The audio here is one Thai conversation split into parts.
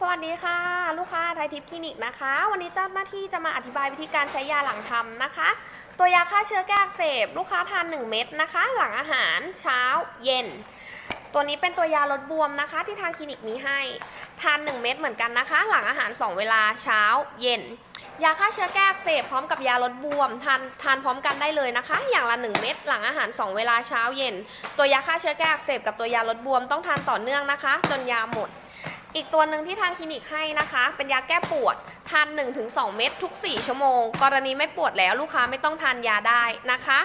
สวัสดีค่ะ ลูกค้าไทยทิพย์คลินิกนะคะ วันนี้เจ้าหน้าที่จะมาอธิบายวิธีการใช้ยาหลังทำนะคะ ตัวยาฆ่าเชื้อแก้อักเสบ ลูกค้าทาน 1 เม็ดนะคะ หลังอาหารเช้าเย็น ตัวนี้เป็นตัวยาลดบวมนะคะ ที่ทางคลินิกมีให้ทาน 1 เม็ดเหมือนกันนะคะ หลังอาหาร 2 เวลาเช้าเย็น ยาฆ่าเชื้อแก้อักเสบพร้อมกับยาลดบวมทานทานพร้อมกันได้เลยนะคะ อย่างละ 1 เม็ดหลังอาหาร 2 เวลาเช้าเย็น ตัวยาฆ่าเชื้อแก้อักเสบกับตัวยาลดบวมต้องทานต่อเนื่องนะคะ จนยาหมด อีกตัวหนึ่งที่ทางคลินิกให้นะคะ เป็นยาแก้ปวด ทาน 1-2 เม็ดทุก 4 ชั่วโมง กรณีไม่ปวดแล้วลูกค้าไม่ต้องทานยาได้นะคะ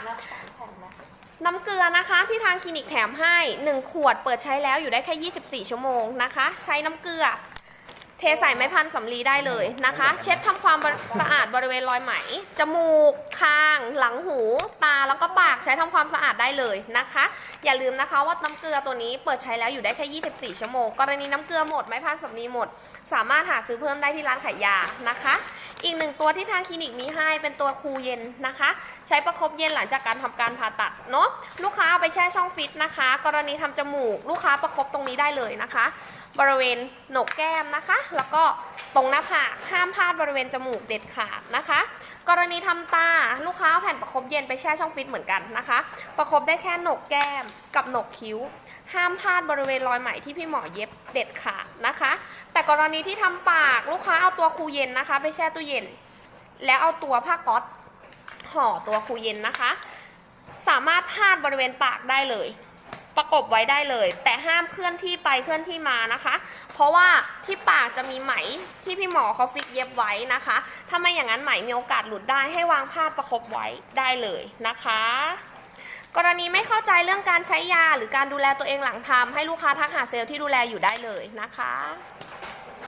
น้ำเกลือนะคะที่ทางคลินิกแถมให้ 1 ขวดเปิดใช้แล้วอยู่ได้แค่ 24 ชั่วโมงนะคะ ใช้น้ำเกลือ เทใส่ไม้พันสำลีได้เลยนะคะ เช็ดทำความสะอาดบริเวณรอยไหม จมูก คาง หลังหู ตา แล้วก็ปากใช้ทำความสะอาดได้เลยนะคะ อย่าลืมนะคะว่าน้ำเกลือตัวนี้เปิดใช้แล้วอยู่ได้แค่ 24 ชั่วโมง กรณีน้ำเกลือหมดไม้พันสำลีหมด สามารถหาซื้อเพิ่มได้ที่ร้านขายยานะคะ อีกหนึ่งตัวที่ทางคลินิกมีให้เป็นตัวคูเย็นนะคะ ใช้ประคบเย็นหลังจากการทำการผ่าตัดเนาะ ลูกค้าเอาไปแช่ช่องฟิตนะคะ กรณีทำจมูก ลูกค้าประคบตรงนี้ได้เลยนะคะ บริเวณโหนกแก้มนะคะแล้วก็ตรงหน้าผากห้ามพลาดบริเวณจมูกเด็ดขาดนะคะ กรณีทำตาลูกค้าเอาแผ่นประคบเย็นไปแช่ช่องฟิตเหมือนกันนะคะ ประคบได้แค่โหนกแก้มกับโหนกคิ้ว ห้ามพลาดบริเวณรอยไหมที่พี่หมอเย็บเด็ดขาดนะคะ แต่กรณีที่ทำปากลูกค้าเอาตัวคูเย็นนะคะ ไปแช่ตู้เย็น แล้วเอาตัวผ้าก๊อตห่อตัวคูเย็นนะคะ สามารถพาดบริเวณปากได้เลย ประกบไว้ได้เลย แต่ห้ามเคลื่อนที่ไปเคลื่อนที่มานะคะ เพราะว่าที่ปากจะมีไหมที่พี่หมอเขาฟิกเย็บไว้นะคะ ถ้าไม่อย่างนั้นไหมมีโอกาสหลุดได้ให้วางผ้าประคบไว้ได้เลยนะคะ กรณีไม่เข้าใจเรื่องการใช้ยาหรือการดูแลตัวเองหลังทำให้ลูกค้าทักหาเซลล์ที่ดูแลอยู่ได้เลยนะคะ